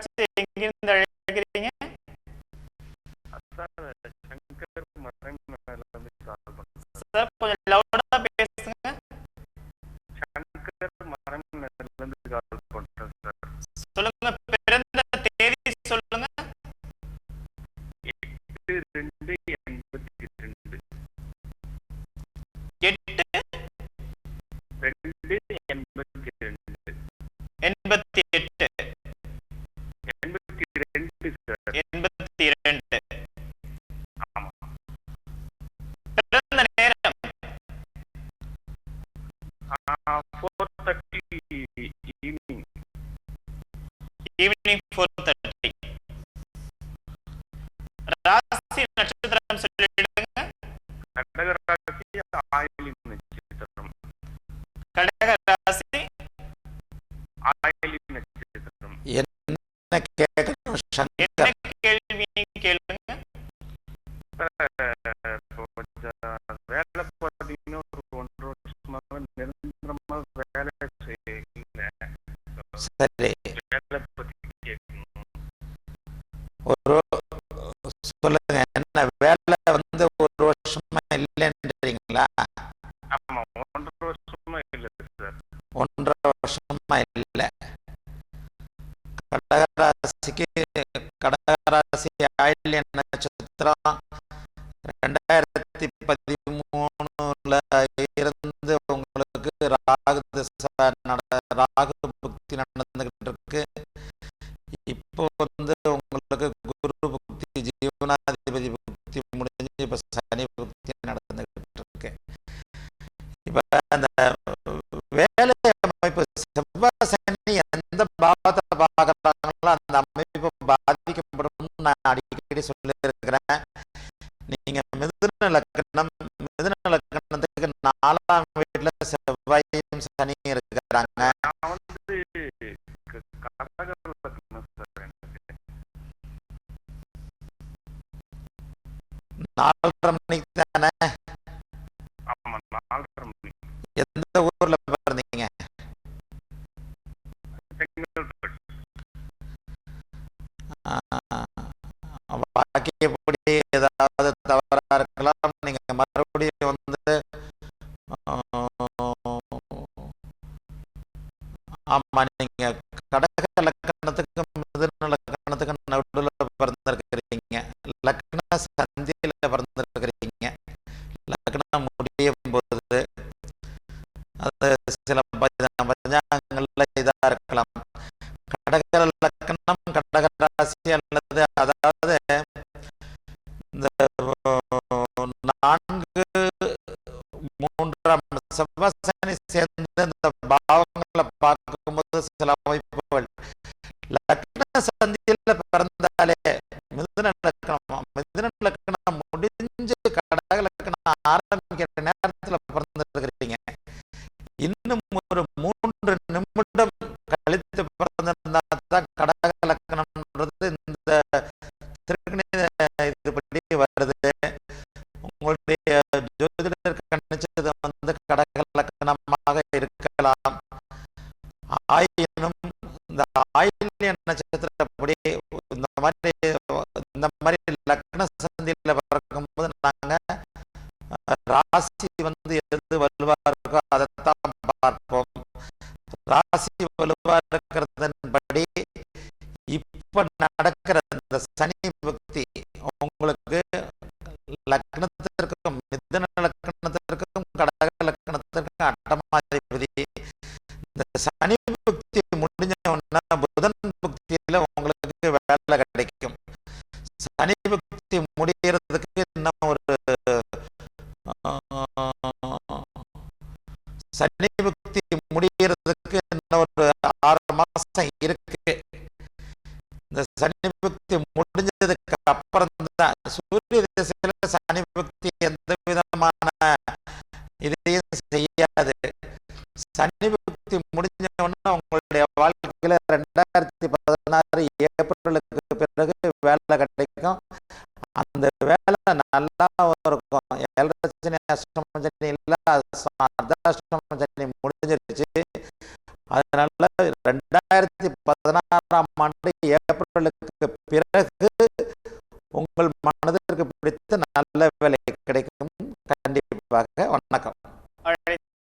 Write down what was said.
கடகராசி எங்கிருந்து அழைக்கிறீங்க? சார் கொஞ்சம் லவுடா பேசுங்க. சொல்லுங்க பிறந்த தேதி சொல்லுங்க. எட்டு ரெண்டு எண்பத்தி ரெண்டு. எட்டு ரெண்டு எண்பத்தி ரெண்டு. எண்பத்தி எட்டு எண்பத்தி ராசி நட்சத்திரம் சொல்லிடுங்க. கடகராசி ஆயிலி நட்சத்திரம் கடக ராசி. ஆயிலி நட்சத்திரம் என்ன கேட்கணும் சங்கர்? கேள்வி கேளுங்க. வேலை பார்த்தீங்கன்னா ஒரு ஒன்றரை வருஷமாக நிரந்தரமாக வேலை செய்யல சரி. வேலை பற்றி கேட்கணும் ஒரு சொல்லுங்க என்ன வேலை வந்து ஒரு வருஷமா இல்லைன்றீங்களா? ஆமாம் ஒன்றரை வருஷமா இல்லை சார். ஒன்றரை வருஷமா இல்லை. கடகராசிக்கு கடகராசி ஆயில்ய நட்சத்திரம் ரெண்டாயிரத்தி பதிமூணுல இருந்து உங்களுக்கு ராகு திசை நட ராகு புக்தி நடந்துகிட்டு இருக்கு. இப்போ சனி எந்த பாவத்தை பார்க்கறாங்களோ அந்த அமைப்பு பாதிக்கப்படும் நான் அடிக்கடி சொல்லியிருக்கிறேன். நீங்க மிதுன லக்னம் மிதுன லக்னத்துக்கு நாலாம் வீட்டுல செவ்வாயும் சனியும் இருக்கிறாங்க. நாலரை மணிக்கு தானே? எந்த எப்படி ஏதாவது தவறா இருக்கலாம் நீங்க மறுபடியும் வந்து ஆமா நீங்க கடக லக்கணத்துக்கு மிதுன லக்கணத்துக்கு நடுவில் பிறந்திருக்கிறீங்க. லக்ன சந்தியில பிறந்திருக்கிறீங்க. லக்னம் முடியும் போது அது சில செவ்வாசனி சேர்ந்த இந்த பாவங்களை பார்க்கும்போது சில அமைப்பு லக்ன சந்தியில பிறந்தாலே மிதுன லக்னம் மிதுன லக்னம் முடிஞ்சு கடக லக்னம் ஆரம்பிக்கிற நேரத்துல பிறந்திருக்கிறீங்க இன்னும் ஒரு மூன்று நிமிடம் கழித்து பிறந்திருந்தா தான் கடக லக்னம்ன்றது இந்த திருக்கணி இதுபடி வருது உங்களுடைய ஜோதிடர் கணிச்சது வந்து கடக லக்னமாக இருக்கலாம் ஆயினும் இந்த ஆயில்ய நட்சத்திரப்படி இந்த மாதிரி இந்த மாதிரி லக்ன சந்தியில பிறக்கும்போது நாங்க ராசி வந்து எது வலுவா இருக்கோ அதைத்தான் பார்ப்போம். ராசி வலுவா இருக்கிறதன்படி இப்ப நடக்கிற இந்த சனி பக்தி உங்களுக்கு லக்னத்திற்கும் மிதன லக்னத்திற்கும் கடக லக்னத்திற்கும் அட்டமாதிபதி. இந்த சனி முடிஞ்ச புதன் புக்தியில உங்களுக்கு வேலை கிடைக்கும். சனி புக்தி முடியறதுக்கு இன்னும் ஒரு சனி புக்தி முடியறதுக்கு இன்னும் ஒரு ஆறு மாசம் இருக்கு. இந்த சனி புக்தி முடிஞ்சதுக்கு அப்புறம் தான் சூரிய திசையில சனி புக்தி எந்த விதமான இதையும் செய்யாது. சனி புக்தி முடிஞ்ச உடனே உங்களுடைய வாழ்க்கையில ரெண்டாயிரத்தி பதினாறு ஏப்ரலுக்கு பிறகு வேலை கிடைக்கும். அந்த வேலை நல்லா இருக்கும். ஏழரசனி இல்லை முடிஞ்சிருச்சு. அதனால ரெண்டாயிரத்தி பதினாறாம் ஆண்டு ஏப்ரலுக்கு பிறகு உங்கள் மனதிற்கு பிடித்த நல்ல வேலை கிடைக்கும். கண்டிப்பாக